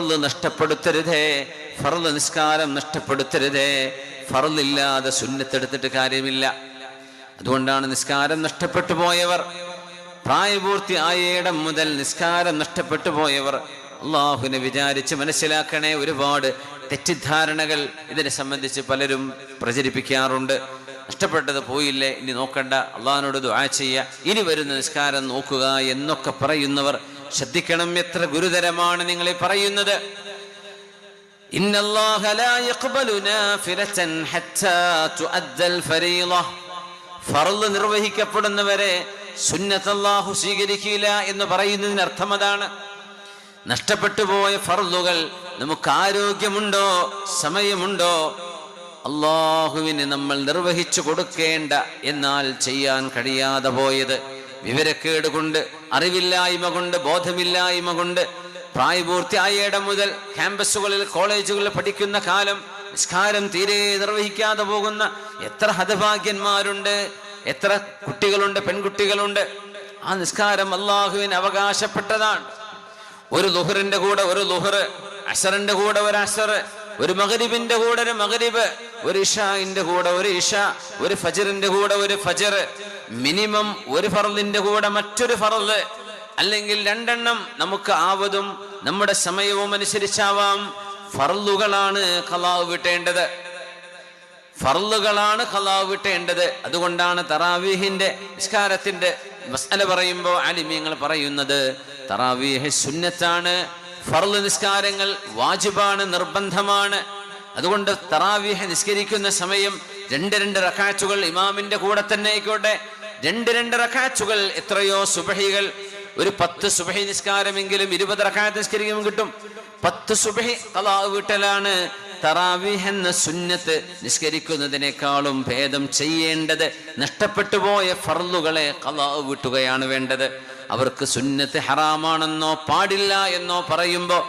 ഫറൽ നഷ്ടപ്പെടുത്തരുതേ ഫറൽ നിസ്കാരം നഷ്ടപ്പെടുത്തരുതേ ഫറലില്ലാതെ സുന്നത്തെടുത്തിട്ട് കാര്യമില്ല. അതുകൊണ്ടാണ് നിസ്കാരം നഷ്ടപ്പെട്ടു പോയവർ. പ്രായപൂർത്തി ആയേടം മുതൽ നിസ്കാരം നഷ്ടപ്പെട്ടു പോയവർ. അള്ളാഹുവിനെ വിചാരിച്ച് മനസ്സിലാക്കണേ ഒരുപാട് തെറ്റിദ്ധാരണകൾ ഇതിനെ സംബന്ധിച്ച് പലരും പ്രചരിപ്പിക്കാറുണ്ട്. നഷ്ടപ്പെട്ടത് പോയില്ലേ ഇനി നോക്കണ്ട. അള്ളാഹിനോട് ദുആ ചെയ്യുക. ഇനി വരുന്ന നിസ്കാരം നോക്കുക എന്നൊക്കെ പറയുന്നവർ ശ്രദ്ധിക്കണം എത്ര ഗുരുതരമാണ് നിങ്ങളെ പറയുന്നത്. നിർവഹിക്കപ്പെടുന്നവരെ സുന്നത്തല്ലാഹു സ്വീകരിക്കില്ല എന്ന് പറയുന്നതിന് അർത്ഥം അതാണ് നഷ്ടപ്പെട്ടു പോയ ഫർലുകൾ നമുക്ക് ആരോഗ്യമുണ്ടോ സമയമുണ്ടോ? അള്ളാഹുവിന് നമ്മൾ നിർവഹിച്ചു കൊടുക്കേണ്ട എന്നാൽ ചെയ്യാൻ കഴിയാതെ പോയത്. വിവരക്കേട് കൊണ്ട് അറിവില്ലായ്മ കൊണ്ട് ബോധമില്ലായ്മ കൊണ്ട് പ്രായപൂർത്തിയായ ഇടം മുതൽ ക്യാമ്പസുകളിൽ കോളേജുകളിൽ പഠിക്കുന്ന കാലം നിസ്കാരം തീരെ നിർവഹിക്കാതെ പോകുന്ന എത്ര ഹതഭാഗ്യന്മാരുണ്ട് എത്ര കുട്ടികളുണ്ട് പെൺകുട്ടികളുണ്ട്. ആ നിസ്കാരം അള്ളാഹുവിന് അവകാശപ്പെട്ടതാണ്. ഒരു ലുഹറിന്റെ കൂടെ ഒരു ലുഹറ് അസറിന്റെ കൂടെ ഒരു അസർ ഒരു മകരിബിന്റെ കൂടെ ഒരു മകരിബ് ഒരു ഇഷാന്റെ കൂടെ ഒരു ഇഷ ഒരു ഫജറിന്റെ കൂടെ ഒരു ഫജർ. മിനിമം ഒരു ഫറലിന്റെ കൂടെ മറ്റൊരു ഫറൽ അല്ലെങ്കിൽ രണ്ടെണ്ണം നമുക്ക് ആവതും നമ്മുടെ സമയവും അനുസരിച്ചാവാം. ഫറലുകളാണ് കലാവ് വിട്ടേണ്ടത്. ഫറലുകളാണ് കലാവ് വിട്ടേണ്ടത്. അതുകൊണ്ടാണ് തറാവീഹിന്റെ നിസ്കാരത്തിന്റെ മസല പറയുമ്പോൾ അലിമിയങ്ങൾ പറയുന്നത് തറാവീഹ് സുന്നത്താണ് ഫർൾ നിസ്കാരങ്ങൾ വാജിബാണ് നിർബന്ധമാണ്. അതുകൊണ്ട് തറാവീഹ് നിസ്കരിക്കുന്ന സമയം രണ്ട് രണ്ട് റക്കാച്ചുകൾ ഇമാമിന്റെ കൂടെ തന്നെ ആയിക്കോട്ടെ രണ്ട് രണ്ട് റക്കാച്ചുകൾ എത്രയോ സുബഹികൾ. ഒരു പത്ത് സുബഹി നിസ്കാരമെങ്കിലും ഇരുപത് റഖാത്ത് നിസ്കരിക്കുമ്പോൾ കിട്ടും. പത്ത് സുബഹി കലാ വീട്ടലാണ് തറാവീഹ് എന്ന സുന്നത്ത് നിസ്കരിക്കുന്നതിനേക്കാളും ഭേദം ചെയ്യേണ്ടത്. നഷ്ടപ്പെട്ടു പോയ ഫർലുകളെ കലാ വീട്ടുകയാണ് വേണ്ടത്. അവർക്ക് സുന്നത്ത് ഹറാമാണെന്നോ പാടില്ല എന്നോ പറയുമ്പോൾ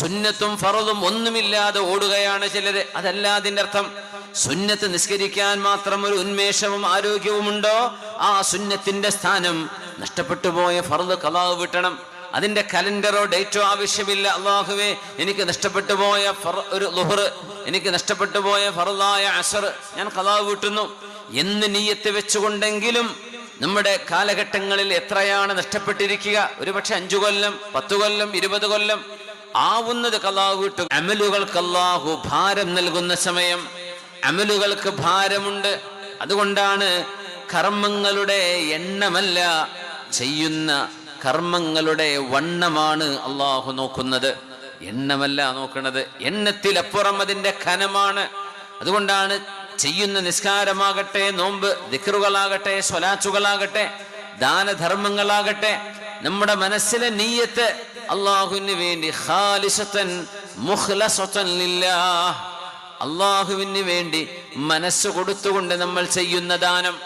സുന്നത്തും ഫറലും ഒന്നുമില്ലാതെ ഓടുകയാണ് ചിലര്. അതല്ല അർത്ഥം. സുന്നത്ത് നിസ്കരിക്കാൻ മാത്രം ഒരു ഉന്മേഷവും ആരോഗ്യവും ഉണ്ടോ ആ സുന്നത്തിന്റെ സ്ഥാനം നഷ്ടപ്പെട്ടു പോയ ഫറുദ് കലാവ് വിട്ടണം. അതിന്റെ കലണ്ടറോ ഡേറ്റോ ആവശ്യമില്ല. അള്ളാഹുവേ എനിക്ക് നഷ്ടപ്പെട്ടു പോയ ഒരു ലുഹർ എനിക്ക് നഷ്ടപ്പെട്ടു പോയ ഫറലായ അസർ ഞാൻ കലാവ് വിട്ടുന്നു. എന്ന് നീയത്ത് വെച്ചുകൊണ്ടെങ്കിലും നമ്മുടെ കാലഘട്ടങ്ങളിൽ എത്രയാണ് നഷ്ടപ്പെട്ടിരിക്കുക? ഒരുപക്ഷെ അഞ്ചു കൊല്ലം പത്തു കൊല്ലം ഇരുപത് കൊല്ലം ആവുന്നത് കലാവ് വിട്ടു. അമലുകൾക്ക് അല്ലാഹു ഭാരം നൽകുന്ന സമയം അമലുകൾക്ക് ഭാരമുണ്ട്. അതുകൊണ്ടാണ് കർമ്മങ്ങളുടെ എണ്ണമല്ല ചെയ്യുന്ന കർമ്മങ്ങളുടെ വണ്ണമാണ് അള്ളാഹു നോക്കുന്നത്. എണ്ണമല്ല നോക്കുന്നത് എണ്ണത്തിലപ്പുറം അതിന്റെ ഖനമാണ് അതുകൊണ്ടാണ് ചെയ്യുന്ന നിസ്കാരമാകട്ടെ നോമ്പ് ദിക്റുകളാകട്ടെ സ്വലാച്ചുകളാകട്ടെ ദാനധർമ്മങ്ങളാകട്ടെ നമ്മുടെ മനസ്സിലെ നീയത്ത് അള്ളാഹുവിന് വേണ്ടി ഖാലിസത്തൻ മുഖ്ലസത്തൻ ലില്ലാഹ്. അള്ളാഹുവിന് വേണ്ടി മനസ്സ് കൊടുത്തുകൊണ്ട് നമ്മൾ ചെയ്യുന്ന ദാനം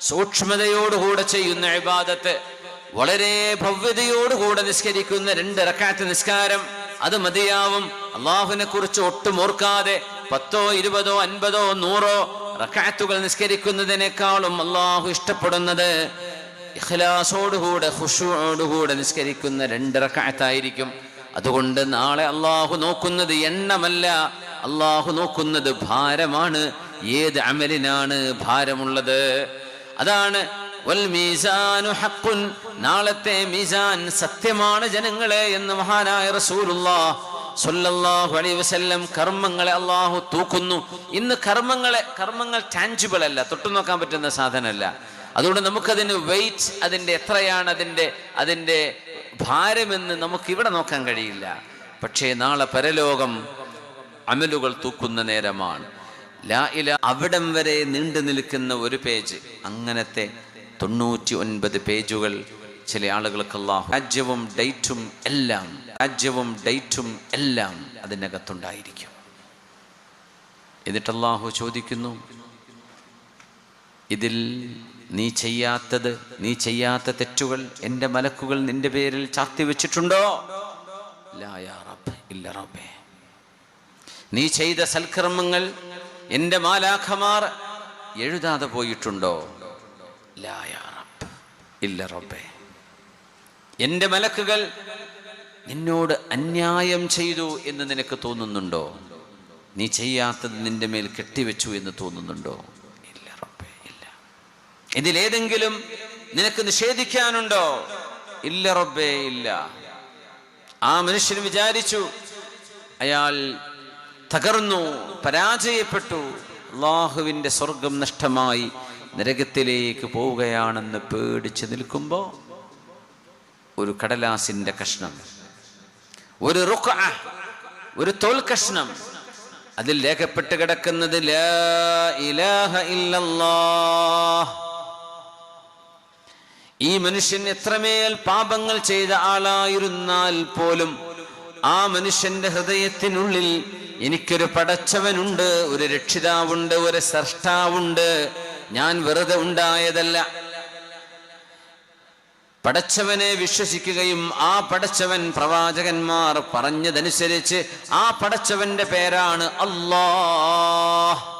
സൂക്ഷ്മതയോടുകൂടെ ചെയ്യുന്ന ഇബാദത്ത് വളരെ ഭവ്യതയോടുകൂടെ നിസ്കരിക്കുന്ന രണ്ട് റക്കാത്ത് നിസ്കാരം അത് മതിയാവും. അള്ളാഹുവിനെ കുറിച്ച് ഒട്ടും ഓർക്കാതെ പത്തോ ഇരുപതോ അൻപതോ നൂറോ റക്കാത്തുകൾ നിസ്കരിക്കുന്നതിനേക്കാളും അള്ളാഹു ഇഷ്ടപ്പെടുന്നത് ഇഖ്ലാസോടുകൂടെ ഹുഷുവോടുകൂടെ നിസ്കരിക്കുന്ന രണ്ട് റക്കാത്തായിരിക്കും. അതുകൊണ്ട് നാളെ അള്ളാഹു നോക്കുന്നത് എണ്ണമല്ല അള്ളാഹു നോക്കുന്നത് ഭാരമാണ്. ഏത് അമലിനാണ് ഭാരമുള്ളത്? അതാണ് നാളത്തെ മീസാൻ സത്യമാണ് ജനങ്ങളെ എന്ന് മഹാനായ വസല്ലം കർമ്മങ്ങളെ അള്ളാഹു തൂക്കുന്നു. ഇന്ന് കർമ്മങ്ങളെ കർമ്മങ്ങൾ ടാഞ്ചിബിൾ അല്ല തൊട്ടു നോക്കാൻ പറ്റുന്ന സാധനമല്ല. അതുകൊണ്ട് നമുക്കതിന് വെയിറ്റ് അതിന്റെ എത്രയാണ് അതിന്റെ അതിന്റെ ഭാരമെന്ന് നമുക്ക് ഇവിടെ നോക്കാൻ കഴിയില്ല. പക്ഷേ നാളെ പരലോകം അമലുകൾ തൂക്കുന്ന നേരമാണ്. ലാ അവിടം വരെ നീണ്ടു നിൽക്കുന്ന ഒരു പേജ്. അങ്ങനത്തെ തൊണ്ണൂറ്റി ഒൻപത് പേജുകൾ ചില ആളുകൾക്ക് രാജ്യവും ഡേറ്റും എല്ലാം രാജ്യവും ഡേറ്റും എല്ലാം അതിനകത്തുണ്ടായിരിക്കും. എന്നിട്ട് ചോദിക്കുന്നു ഇതിൽ നീ ചെയ്യാത്തത് നീ ചെയ്യാത്ത തെറ്റുകൾ എന്റെ മലക്കുകൾ നിന്റെ പേരിൽ ചാർത്തി വെച്ചിട്ടുണ്ടോ? ഇല്ല റബ്ബേ. നീ ചെയ്ത സൽക്കർമ്മങ്ങൾ എന്റെ മാലാഖമാർ എഴുതാതെ പോയിട്ടുണ്ടോ? ഇല്ല റബ്ബേ. എന്റെ മലക്കുകൾ നിന്നോട് അന്യായം ചെയ്തു എന്ന് നിനക്ക് തോന്നുന്നുണ്ടോ? നീ ചെയ്യാത്തത് നിന്റെ മേൽ കെട്ടിവെച്ചു എന്ന് തോന്നുന്നുണ്ടോ? ഇല്ല റബ്ബേ ഇല്ല. ഇതിലേതെങ്കിലും നിനക്ക് നിഷേധിക്കാനുണ്ടോ? ഇല്ല റബ്ബേ ഇല്ല. ആ മനുഷ്യൻ വിചാരിച്ചു അയാൾ തകർന്നു പരാജയപ്പെട്ടു. അള്ളാഹുവിന്റെ സ്വർഗം നഷ്ടമായി നരകത്തിലേക്ക് പോവുകയാണെന്ന് പേടിച്ച് നിൽക്കുമ്പോൾ ഒരു കടലാസിന്റെ കഷ്ണം ഒരു റുക്അ, ഒരു തോൽ കഷ്ണം അതിൽ രേഖപ്പെട്ട് കിടക്കുന്നത് ഈ മനുഷ്യൻ എത്രമേൽ പാപങ്ങൾ ചെയ്ത ആളായിരുന്നാൽ പോലും ആ മനുഷ്യന്റെ ഹൃദയത്തിനുള്ളിൽ എനിക്കൊരു പടച്ചവനുണ്ട് ഒരു രക്ഷിതാവുണ്ട് ഒരു സൃഷ്ടാവുണ്ട്. ഞാൻ വെറുതെ ഉണ്ടായതല്ല. പടച്ചവനെ വിശ്വസിക്കുകയും ആ പടച്ചവൻ പ്രവാചകന്മാർ പറഞ്ഞതനുസരിച്ച് ആ പടച്ചവന്റെ പേരാണ് അല്ലാഹ്.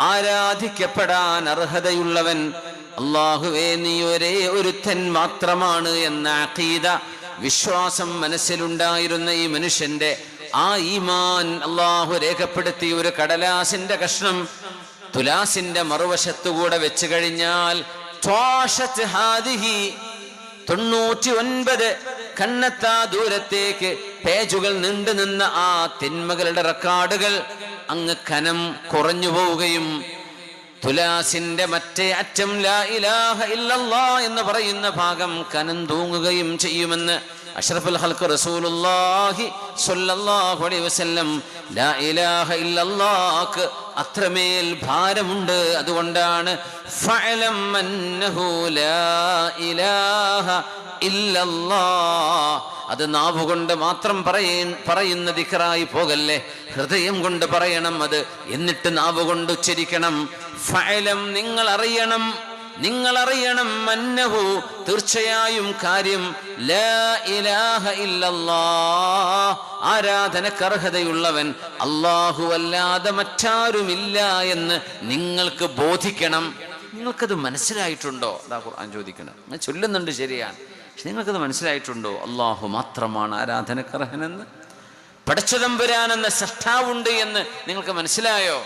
ആരാധിക്കപ്പെടാൻ അർഹതയുള്ളവൻ അള്ളാഹുവേ നീ ഒരേ ഒരുത്തൻ മാത്രമാണ് എന്ന അഖീദ. വിശ്വാസം മനസ്സിലുണ്ടായിരുന്ന ഈ മനുഷ്യന്റെ ആ ഈമാൻ അള്ളാഹു രേഖപ്പെടുത്തിയ ഒരു കടലാസിന്റെ കഷ്ണം തുലാസിന്റെ മറുവശത്തുകൂടെ വെച്ച് കഴിഞ്ഞാൽ തൊണ്ണൂറ്റി ഒൻപത് കണ്ണെത്താ ദൂരത്തേക്ക് പേജുകൾ നീണ്ടു നിന്ന ആ തിന്മകളുടെ റെക്കോർഡുകൾ അങ്ങ് കനം കുറഞ്ഞു പോവുകയും തുലാസിന്റെ മറ്റേ അറ്റം ലാ ഇലാഹ ഇല്ലല്ലാ എന്ന് പറയുന്ന ഭാഗം കനം തൂങ്ങുകയും ചെയ്യുമെന്ന് അഷ്റഫുൽ ഹൽക്ക് റസൂലുള്ളാഹി സ്വല്ലല്ലാഹു അലൈഹി വസല്ലം ലാ ഇലാഹ ഇല്ലല്ലാഹ് അത്രമേൽ ഭാരമുണ്ട്. അതുകൊണ്ടാണ് ഫഅലം അന്നഹു ലാ ഇലാഹ ഇല്ലല്ലാഹ്. അത് നാവുകൊണ്ട് മാത്രം പറയ പറയുന്ന ദിക്കറായി പോകല്ലേ? ഹൃദയം കൊണ്ട് പറയണം അത്. എന്നിട്ട് നാവ് കൊണ്ട് ഉച്ചരിക്കണം. ഫഅലം നിങ്ങൾ അറിയണം. നിങ്ങൾ അറിയണം മന്നഹു തീർച്ചയായും കാര്യം ആരാധനക്കർഹതയുള്ളവൻ അള്ളാഹു അല്ലാതെ മറ്റാരുമില്ല എന്ന് നിങ്ങൾക്ക് ബോധിക്കണം. നിങ്ങൾക്കത് മനസ്സിലായിട്ടുണ്ടോ? അതാ ഖുർആൻ ചോദിക്കണം ഞാൻ ചൊല്ലുന്നുണ്ട് ശരിയാണ്. പക്ഷെ നിങ്ങൾക്കത് മനസ്സിലായിട്ടുണ്ടോ? അള്ളാഹു മാത്രമാണ് ആരാധനക്കർഹനെന്ന്. പടച്ചതമ്പുരാനെന്ന സൃഷ്ടാവുണ്ട് എന്ന് നിങ്ങൾക്ക് മനസ്സിലായോ?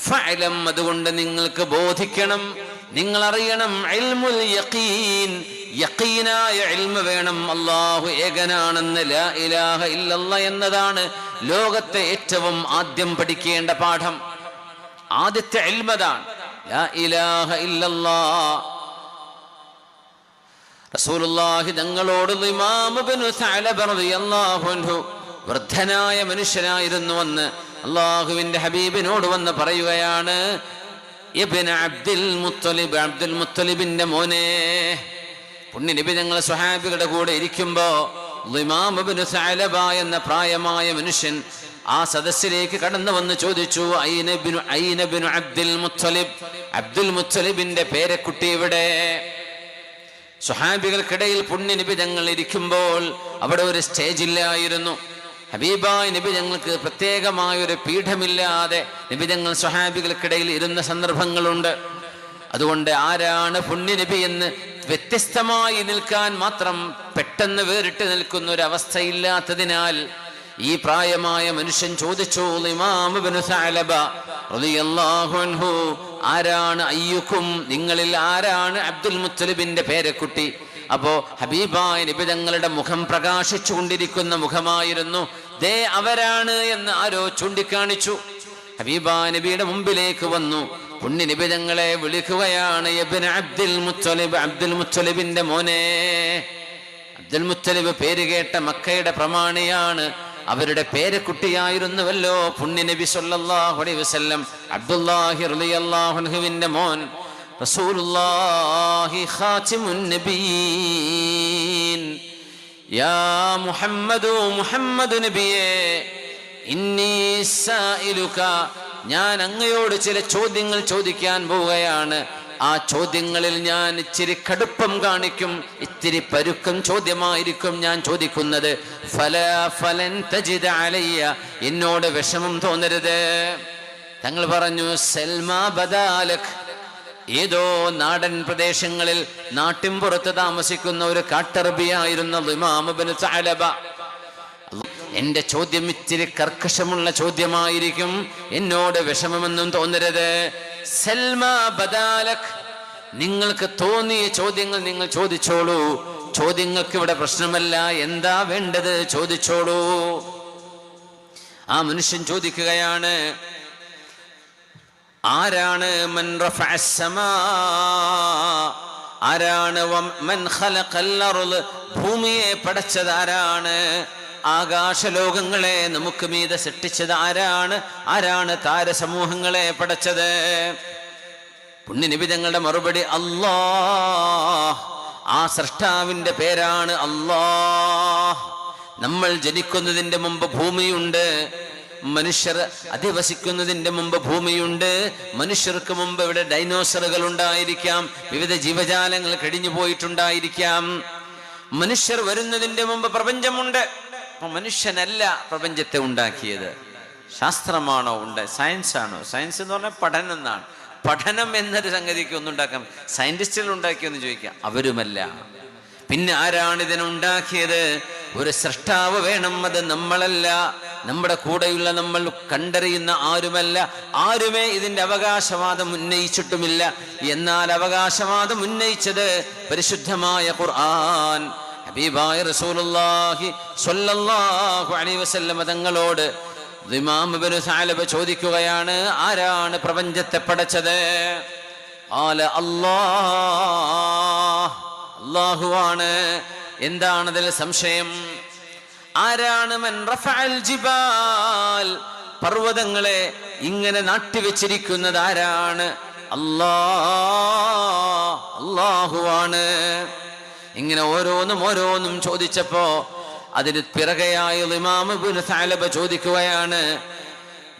ഫലം അതുകൊണ്ട് നിങ്ങൾക്ക് ബോധിക്കണം. നിങ്ങൾ അറിയണം ഇൽമുൽ യഖീൻ. യഖീനായ ഇൽമ വേണം. അള്ളാഹു ഏകനാണെന്ന് ലാ ഇലാഹ ഇല്ലല്ല എന്നതാണ് ലോകത്തെ ഏറ്റവും ആദ്യം പഠിക്കേണ്ട പാഠം. ആദ്യത്തെ ഇൽമതാണ്. ലാ ഇലാഹ ഇല്ലല്ലാ. റസൂലുള്ളാഹി അൻഹു വൃദ്ധനായ മനുഷ്യനായിരുന്നു വന്ന് അള്ളാഹുവിന്റെ ഹബീബിനോട് വന്ന് പറയുകയാണ്. അബ്ദുൽ അബ്ദുൽ മുത്തലിബിന്റെ മോനെ. പുണ്യ നബി ഞങ്ങൾ സ്വഹാബികളുടെ കൂടെ ഇരിക്കുമ്പോ എന്ന പ്രായമായ മനുഷ്യൻ ആ സദസ്സിലേക്ക് കടന്നു വന്ന് ചോദിച്ചു അബ്ദുൽ മുത്തലിബ്? അബ്ദുൽ മുത്തലിബിന്റെ പേരക്കുട്ടി ഇവിടെ സുഹാബികൾക്കിടയിൽ പുണ്യ നബി ഞങ്ങൾ ഇരിക്കുമ്പോൾ അവിടെ ഒരു സ്റ്റേജ് ഇല്ലായിരുന്നു ഹബീബായ് നബി ഞങ്ങൾക്ക് പ്രത്യേകമായ ഒരു പീഠമില്ലാതെ നബി ഞങ്ങൾ സ്വഹാബികൾക്കിടയിൽ ഇരുന്ന സന്ദർഭങ്ങളുണ്ട്. അതുകൊണ്ട് ആരാണ് പുണ്യ നബി എന്ന് വ്യത്യസ്തമായി നിൽക്കാൻ മാത്രം പെട്ടെന്ന് വേറിട്ട് നിൽക്കുന്ന ഒരു അവസ്ഥയില്ലാത്തതിനാൽ ഈ പ്രായമായ മനുഷ്യൻ ചോദിച്ചു ആരാണ് അയ്യുക്കും? നിങ്ങളിൽ ആരാണ് അബ്ദുൽ മുത്തലിബിന്റെ പേരക്കുട്ടി? അപ്പോ ഹബീബായ നബി തങ്ങളുടെ മുഖം പ്രകാശിച്ചു കൊണ്ടിരിക്കുന്ന മുഖമായിരുന്നു ദേ അവരാണ് എന്ന് ആരോ ചൂണ്ടിക്കാണിച്ചു. ഹബീബ നബിയുടെ മുമ്പിലേക്ക് വന്നു. പുണ്യ നിബിതങ്ങളെ വിളിക്കുകയാണ് അബ്ദുൽ മുത്തലിബ്. അബ്ദുൽ മുത്തലിബിന്റെ മോനെ. അബ്ദുൽ മുത്തലിബ് പേര് കേട്ട മക്കയുടെ പ്രമാണിയാണ്. അവരുടെ പേരക്കുട്ടിയായിരുന്നുവല്ലോ പുണ്യ നബി സല്ലല്ലാഹു അലൈഹി വസല്ലം. അബ്ദുല്ലാഹി റളിയല്ലാഹു അൻഹുവിന്റെ മോൻ. റസൂലുള്ളാഹി ഖാതിമുൻ നബിയീൻ ഞാൻ അങ്ങയോട് ചില ചോദ്യങ്ങൾ ചോദിക്കാൻ പോവുകയാണ്. ആ ചോദ്യങ്ങളിൽ ഞാൻ ഇച്ചിരി കടുപ്പം കാണിക്കും ഇത്തിരി പരുക്കം ചോദ്യമായിരിക്കും ഞാൻ ചോദിക്കുന്നത്. ഫല ഫലൻ തജിത അലയ്യ എന്നോട് വിഷമം തോന്നരുത്. തങ്ങൾ പറഞ്ഞു സൽമാ ബദാലക് ഏതോ നാടൻ പ്രദേശങ്ങളിൽ നാട്ടിൻപുറത്ത് താമസിക്കുന്ന ഒരു കാട്ടറബിയായിരുന്ന ലിമാമബിന് സാലബ എന്റെ ചോദ്യം ഇച്ചിരി കർക്കശമുള്ള ചോദ്യമായിരിക്കും. എന്നോട് വിഷമമെന്നും തോന്നരുത്. സൽമ ബദാലക് നിങ്ങൾക്ക് തോന്നിയ ചോദ്യങ്ങൾ നിങ്ങൾ ചോദിച്ചോളൂ. ചോദ്യങ്ങൾക്ക് ഇവിടെ പ്രശ്നമല്ല. എന്താ വേണ്ടത് ചോദിച്ചോളൂ. ആ മനുഷ്യൻ ചോദിക്കുകയാണ് ആരാണ് മൻ? ആരാണ് മൻ ഭൂമിയെ പടച്ചത് ആരാണ്? ആകാശലോകങ്ങളെ നമുക്ക് മീതെ സൃഷ്ടിച്ചത് ആരാണ്? ആരാണ് താരസമൂഹങ്ങളെ പടച്ചത്? പുണ്യനിബിതങ്ങളുടെ മറുപടി അല്ലാ ആ സൃഷ്ടാവിന്റെ പേരാണ് അല്ലാ നമ്മൾ ജനിക്കുന്നതിന്റെ മുമ്പ് ഭൂമിയുണ്ട്. മനുഷ്യർ അധിവസിക്കുന്നതിന്റെ മുമ്പ് ഭൂമിയുണ്ട്. മനുഷ്യർക്ക് മുമ്പ് ഇവിടെ ഡൈനോസറുകൾ ഉണ്ടായിരിക്കാം വിവിധ ജീവജാലങ്ങൾ കഴിഞ്ഞു പോയിട്ടുണ്ടായിരിക്കാം. മനുഷ്യർ വരുന്നതിന്റെ മുമ്പ് പ്രപഞ്ചമുണ്ട്. അപ്പൊ മനുഷ്യനല്ല പ്രപഞ്ചത്തെ ഉണ്ടാക്കിയത്. ശാസ്ത്രമാണോ ഉണ്ട്? സയൻസ് ആണോ സയൻസ് എന്ന് പറഞ്ഞാൽ പഠനം എന്നാണ്. പഠനം എന്നൊരു സംഗതിക്ക് ഒന്നും ഉണ്ടാക്കാം സയന്റിസ്റ്റുകൾ ഉണ്ടാക്കിയെന്ന് ചോദിക്കാം. അവരുമല്ല. പിന്നെ ആരാണ് ഇതിനുണ്ടാക്കിയത് ഒരു സൃഷ്ടാവ് വേണം അത് നമ്മളല്ല. നമ്മുടെ കൂടെയുള്ള നമ്മൾ കണ്ടറിയുന്ന ആരുമല്ല ആരുമേ ഇതിന്റെ അവകാശവാദം ഉന്നയിച്ചിട്ടുമില്ല. എന്നാൽ അവകാശവാദം ഉന്നയിച്ചത് പരിശുദ്ധമായ ഖുർആൻ. ഹബീബായ റസൂലുള്ളാഹി സ്വല്ലല്ലാഹു അലൈഹി തങ്ങളോട് ചോദിക്കുകയാണ് ആരാണ് പ്രപഞ്ചത്തെ പടച്ചത്? ആല അല്ലാഹ്. അല്ലാഹുവാണ് എന്താണ് അതിൽ സംശയം? ആരാണ് ജിബാൽ? പർവതങ്ങളെ ഇങ്ങനെ നാട്ടിവെച്ചിരിക്കുന്നത് ആരാണ്? അല്ലാ അല്ലാഹുവാണ്. ഇങ്ങനെ ഓരോന്നും ഓരോന്നും ചോദിച്ചപ്പോ അതിന് പിറകെയായി ഇമാം ഇബ്നു സഅലബ ചോദിക്കുകയാണ്.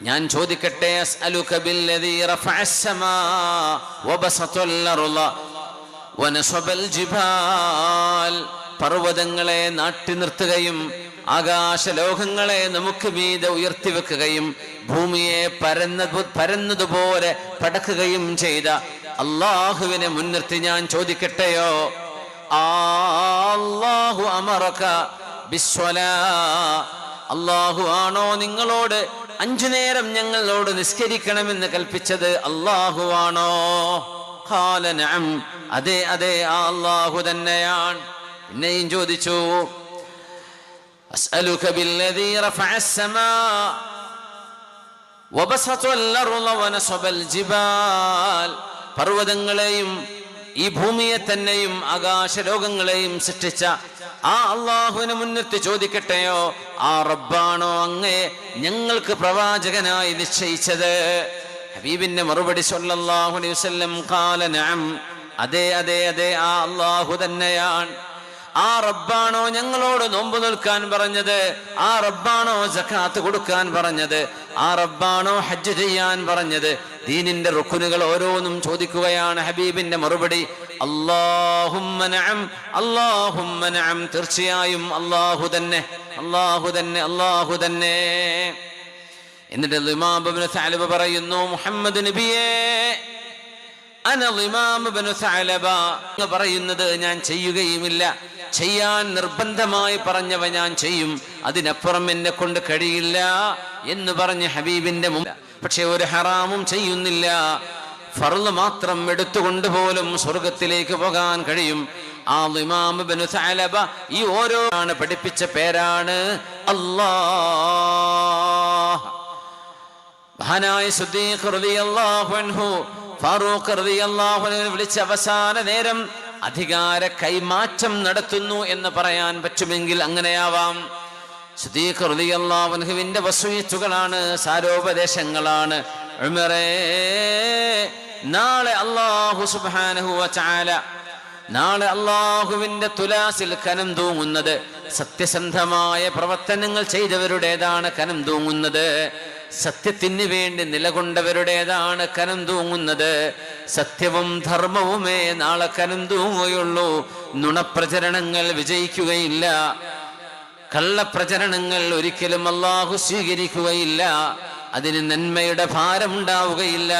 ഞാൻ ചോദിക്കട്ടെ അസ്അലുക ബില്ലദീ റഫഅസ് സമാ വബസതൽ അർള വനസബൽ ജിബാൽ പർവതങ്ങളെ നാട്ടി നിർത്തുകയും ആകാശലോകങ്ങളെ നമുക്ക് മീതെ ഉയർത്തിവെക്കുകയും ഭൂമിയെ പരന്ന പരന്നതുപോലെ പടക്കുകയും ചെയ്ത അള്ളാഹുവിനെ മുൻനിർത്തി ഞാൻ ചോദിക്കട്ടെയോ? ആഹു അമറക്ക ബിസ്വല. അള്ളാഹു ആണോ നിങ്ങളോട് അഞ്ചു നേരം ഞങ്ങളോട് നിസ്കരിക്കണമെന്ന് കൽപ്പിച്ചത്? അള്ളാഹു ആണോ. അതെ അതെ ആ അള്ളാഹു തന്നെയാണ്. പിന്നെയും ചോദിച്ചു അസ്അലുക بالذي رفع السماء വബസത الأرض ونصب الجبال. പർവതങ്ങളെയും ഈ ഭൂമിയെ തന്നെയും ആകാശലോകങ്ങളെയും സൃഷ്ടിച്ച ആ അള്ളാഹുവിനെ മുൻനിർത്തി ചോദിക്കട്ടെയോ? ആ റബ്ബാണോ അങ്ങേ ഞങ്ങൾക്ക് പ്രവാചകനായി നിശ്ചയിച്ചത്. ഹബീബിന്റെ മറുപടി വസല്ലം ഖാല നഅം. അതെ അതെ അതെ ആ അള്ളാഹു തന്നെയാണ്. ആ റബ്ബാണോ ഞങ്ങളോട് നോമ്പ് നിൽക്കാൻ പറഞ്ഞത്? ആ റബ്ബാണോ ജക്കാത്ത് കൊടുക്കാൻ പറഞ്ഞത്? ആ റബ്ബാണോ ഹജ്ജ് ചെയ്യാൻ പറഞ്ഞത്? ദീനിന്റെ റുക്കുനുകൾ ഓരോന്നും ചോദിക്കുകയാണ് ഹബീബിന്റെ മറുപടി. അല്ലാഹുമ്മ നഅം അല്ലാഹുമ്മ നഅം. തീർച്ചയായും അള്ളാഹു തന്നെ അള്ളാഹു തന്നെ അള്ളാഹു തന്നെ. എന്നിട്ട് ലിമാം ഇബ്നു സഅലബ പറയുന്നു മുഹമ്മദ് നബിയേ അന ലിമാം ഇബ്നു സഅലബ. അങ്ങ് പറയുന്നത് ഞാൻ ചെയ്യുകയുമില്ല. ചെയ്യാൻ നിർബന്ധമായി പറഞ്ഞവ ഞാൻ ചെയ്യും. അതിനപ്പുറം എന്നെ കൊണ്ട് കഴിയില്ല എന്ന് പറഞ്ഞ് ഹബീബിന്റെ മുമ്പ് പക്ഷെ ഒരു ഹറാമും ചെയ്യുന്നില്ല. ഫർൾ മാത്രം എടുത്തുകൊണ്ട് പോലും സ്വർഗത്തിലേക്ക് പോകാൻ കഴിയും. ആ ഇമാം ഇബ്നു സഅലബ ഈ ഓരോ ആണ് പഠിപ്പിച്ച പേരാണ് അല്ലാ മഹാനായ സുദ്ദീഖ് റളിയല്ലാഹു അൻഹു ഫാറൂഖ് റളിയല്ലാഹു അൻഹു വിളിച്ച അവസാന നേരം അധികാര കൈമാറ്റം നടത്തുന്നു എന്ന് പറയാൻ പറ്റുമെങ്കിൽ അങ്ങനെയാവാം. അൻഹുവിന്റെ വസൂയത്തുകളാണ് സാരോപദേശങ്ങളാണ്. നാളെ അള്ളാഹു സുബ്ഹാനഹു ചാല നാളെ അള്ളാഹുവിന്റെ തുലാസിൽ കനം തൂങ്ങുന്നത് സത്യസന്ധമായ പ്രവർത്തനങ്ങൾ ചെയ്തവരുടേതാണ് കനം തൂങ്ങുന്നത് സത്യത്തിന് വേണ്ടി നിലകൊണ്ടവരുടേതാണ് കനം തൂങ്ങുന്നത് സത്യവും ധർമ്മവുമേ നാളെ കനന്തൂങ്ങുകയുള്ളൂ നുണപ്രചരണങ്ങൾ വിജയിക്കുകയില്ല. കള്ളപ്രചരണങ്ങൾ ഒരിക്കലും അള്ളാഹു സ്വീകരിക്കുകയില്ല. അതിന് നന്മയുടെ ഭാരമുണ്ടാവുകയില്ല.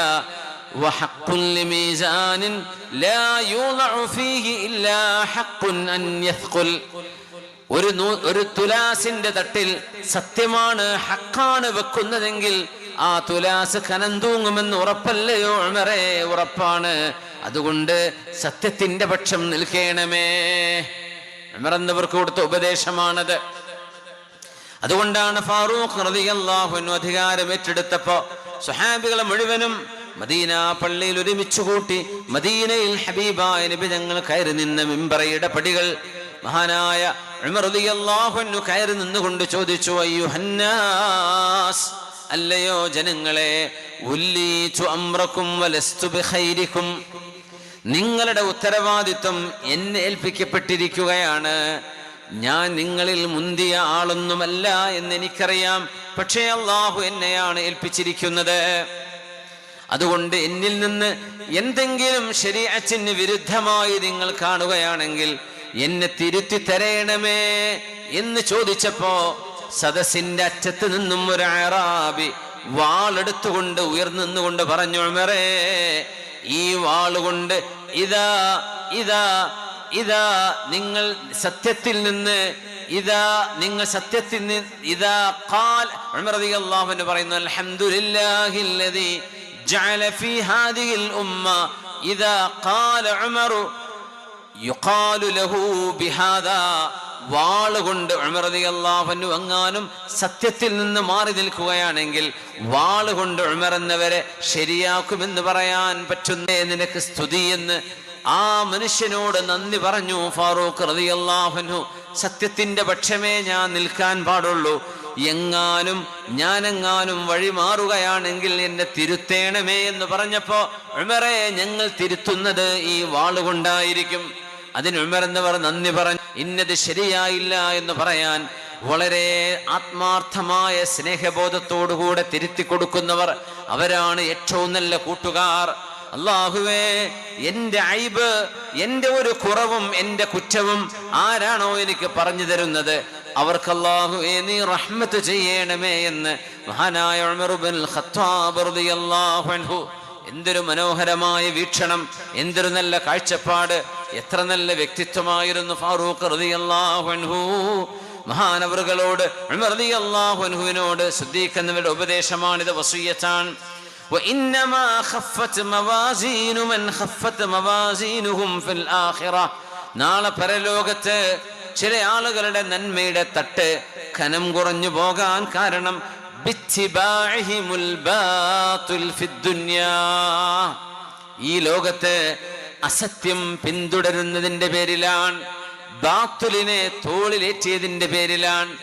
ഒരു ഒരു തുലാസിന്റെ തട്ടിൽ സത്യമാണ് ഹക്കാണ് വെക്കുന്നതെങ്കിൽ ആ തുലാസ് കനം തൂങ്ങുമെന്ന് ഉറപ്പല്ലയോ ഉമറേ? ഉറപ്പാണ്. അതുകൊണ്ട് സത്യത്തിന്റെ പക്ഷം നിൽക്കണമേ. ഉമർ എന്നവർക്ക് കൊടുത്ത ഉപദേശമാണത്. അതുകൊണ്ടാണ് ഫാറൂഖ് റളിയല്ലാഹു അൻഹു അധികാരം ഏറ്റെടുത്തപ്പോ സുഹാബികളെ മുഴുവനും മദീന പള്ളിയിൽ ഒരുമിച്ച് കൂട്ടി മദീനയിൽ ഹബീബായ നബി ഞങ്ങൾ കയറി നിന്ന മിമ്പറയുടെ പടികൾ മഹാനായ ഉമർ റളിയല്ലാഹു അൻഹു കയറി നിന്നുകൊണ്ട് ചോദിച്ചു അയ്യുഹന്നാസ് അല്ലയോ ജനങ്ങളെ ബിഖൈരിക്കും. നിങ്ങളുടെ ഉത്തരവാദിത്വം എന്നെ ഏൽപ്പിക്കപ്പെട്ടിരിക്കുകയാണ്. ഞാൻ നിങ്ങളിൽ മുന്തിയ ആളൊന്നുമല്ല എന്ന് എനിക്കറിയാം പക്ഷേ അള്ളാഹു എന്നെയാണ് ഏൽപ്പിച്ചിരിക്കുന്നത്. അതുകൊണ്ട് എന്നിൽ നിന്ന് എന്തെങ്കിലും ശരീരത്തിന് വിരുദ്ധമായി നിങ്ങൾ കാണുകയാണെങ്കിൽ എന്നെ തിരുത്തി തരയണമേ എന്ന് ചോദിച്ചപ്പോ സദസ്സിന്റെ അറ്റത്ത് നിന്നും ഒരു അറാബി വാളെടുത്തുകൊണ്ട് ഉയർന്നുകൊണ്ട് പറഞ്ഞു ഉമറേ ഈ വാളുകൊണ്ട് ഇതാ ഇതാ ഇതാ നിങ്ങൾ സത്യത്തിൽ നിന്ന് ഇതാ നിങ്ങൾ സത്യത്തിൽ നിന്ന് ഇതാ കാൽ അൻഹു പറയുന്നു അൽഹംദുലില്ലാഹില്ലദി ജഅല ഫീ ഹാദിഹിൽ ഉമ്മ ഇതാ ഖാല ഉമറു യുഖാലു ലഹു ബിഹാദാ വാളുകൊണ്ട് റളിയല്ലാഹു അൻഹു എങ്ങാനും സത്യത്തിൽ നിന്ന് മാറി നിൽക്കുകയാണെങ്കിൽ വാളുകൊണ്ട് ഉമർ എന്നവരെ ശരിയാക്കുമെന്ന് പറയാൻ പറ്റുന്നേ നിനക്ക് സ്തുതി എന്ന് ആ മനുഷ്യനോട് നന്ദി പറഞ്ഞു ഫാറൂഖ് റതി അള്ളാഹനു സത്യത്തിന്റെ പക്ഷമേ ഞാൻ നിൽക്കാൻ പാടുള്ളൂ. എങ്ങാനും ഞാനെങ്ങാനും വഴി മാറുകയാണെങ്കിൽ എന്നെ തിരുത്തേണമേ എന്ന് പറഞ്ഞപ്പോ ഉമറെ ഞങ്ങൾ തിരുത്തുന്നത് ഈ വാളുകൊണ്ടായിരിക്കും. അതിന് ഉമർ എന്നവർ നന്ദി പറഞ്ഞു. ഇന്നത് ശരിയായില്ല എന്ന് പറയാൻ വളരെ ആത്മാർത്ഥമായ സ്നേഹബോധത്തോടുകൂടെ തിരുത്തി കൊടുക്കുന്നവർ അവരാണ് ഏറ്റവും നല്ല കൂട്ടുകാർ. അള്ളാഹുവേ എന്റെ ഐബ് എന്റെ ഒരു കുറവും എന്റെ കുറ്റവും ആരാണോ എനിക്ക് പറഞ്ഞു തരുന്നത്? അവർക്ക് അള്ളാഹുവേ നീ റഹ്മത്ത് ചെയ്യണമേ എന്ന് മഹാനായ എന്തൊരു മനോഹരമായ വീക്ഷണം എന്തൊരു നല്ല കാഴ്ചപ്പാട്. എത്ര നല്ല വ്യക്തിത്വമായിരുന്നു ഫാറൂഖ് അള്ളാഹു മഹാനവറുകളോട് അള്ളാഹുനുവിനോട് സിദ്ദീഖ് എന്നിവരുടെ ഇത് വസൂയത്താൻ നാളെ പരലോകത്ത് ചില ആളുകളുടെ നന്മയുടെ തട്ട് ഖനം കുറഞ്ഞു പോകാൻ കാരണം ഈ ലോകത്ത് അസത്യം പിന്തുടരുന്നതിന്റെ പേരിലാണ് ബാത്തുലിനെ തോളിലേറ്റിയതിന്റെ പേരിലാണ്